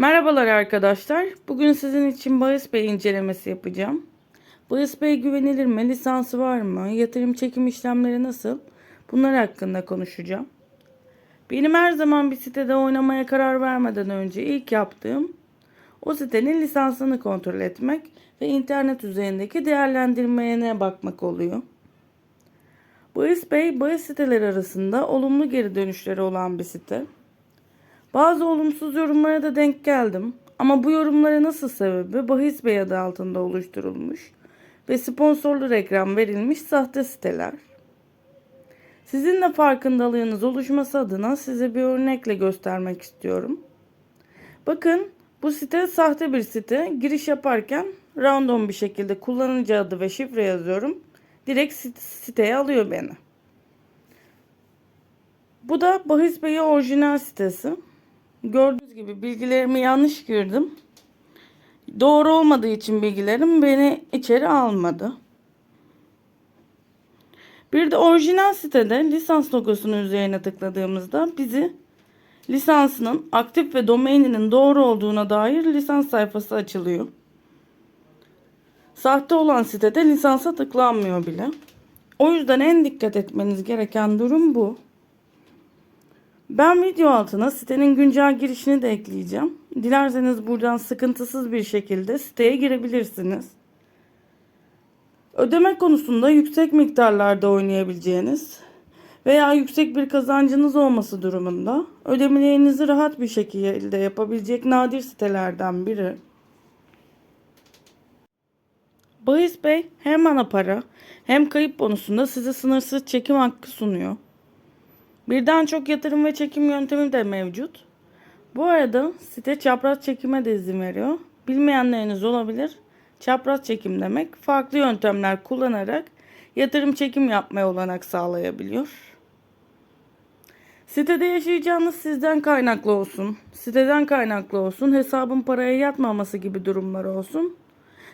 Merhabalar arkadaşlar. Bugün sizin için Bahis Bey incelemesi yapacağım. Bahis Bey güvenilir mi? Lisansı var mı? Yatırım çekim işlemleri nasıl? Bunlar hakkında konuşacağım. Benim her zaman bir sitede oynamaya karar vermeden önce ilk yaptığım o sitenin lisansını kontrol etmek ve internet üzerindeki değerlendirmeye bakmak oluyor. Bahis Bey, bahis siteleri arasında olumlu geri dönüşleri olan bir site. Bazı olumsuz yorumlara da denk geldim. Ama bu yorumların nasıl sebebi bahis Bey adı altında oluşturulmuş ve sponsorlu reklam verilmiş sahte siteler. Sizin de farkındalığınız oluşması adına size bir örnekle göstermek istiyorum. Bakın bu site sahte bir site. Giriş yaparken random bir şekilde kullanıcı adı ve şifre yazıyorum. Direkt sit- siteye alıyor beni. Bu da Bahis Bey'in orijinal sitesi. Gördüğünüz gibi bilgilerimi yanlış girdim. Doğru olmadığı için bilgilerim beni içeri almadı. Bir de orijinal sitede lisans logosunun üzerine tıkladığımızda bizi lisansının aktif ve domaininin doğru olduğuna dair lisans sayfası açılıyor. Sahte olan sitede lisansa tıklanmıyor bile. O yüzden en dikkat etmeniz gereken durum bu. Ben video altına sitenin güncel girişini de ekleyeceğim. Dilerseniz buradan sıkıntısız bir şekilde siteye girebilirsiniz. Ödeme konusunda yüksek miktarlarda oynayabileceğiniz veya yüksek bir kazancınız olması durumunda ödemelerinizi rahat bir şekilde yapabilecek nadir sitelerden biri. Bahis Bey hem ana para hem kayıp bonusunda size sınırsız çekim hakkı sunuyor. Birden çok yatırım ve çekim yöntemi de mevcut. Bu arada site çapraz çekime de izin veriyor. Bilmeyenleriniz olabilir. Çapraz çekim demek farklı yöntemler kullanarak yatırım çekim yapmaya olanak sağlayabiliyor. Sitede yaşayacağınız sizden kaynaklı olsun, siteden kaynaklı olsun, hesabın paraya yatmaması gibi durumlar olsun.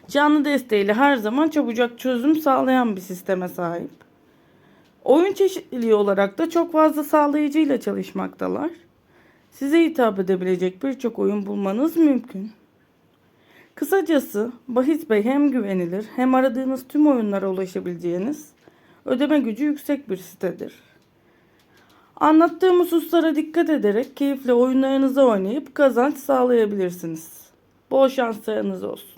Canlı desteğiyle her zaman çabucak çözüm sağlayan bir sisteme sahip. Oyun çeşitliliği olarak da çok fazla sağlayıcıyla çalışmaktalar. Size hitap edebilecek birçok oyun bulmanız mümkün. Kısacası Bahis Bey hem güvenilir hem aradığınız tüm oyunlara ulaşabileceğiniz ödeme gücü yüksek bir sitedir. Anlattığım hususlara dikkat ederek keyifle oyunlarınızı oynayıp kazanç sağlayabilirsiniz. Bol şanslarınız olsun.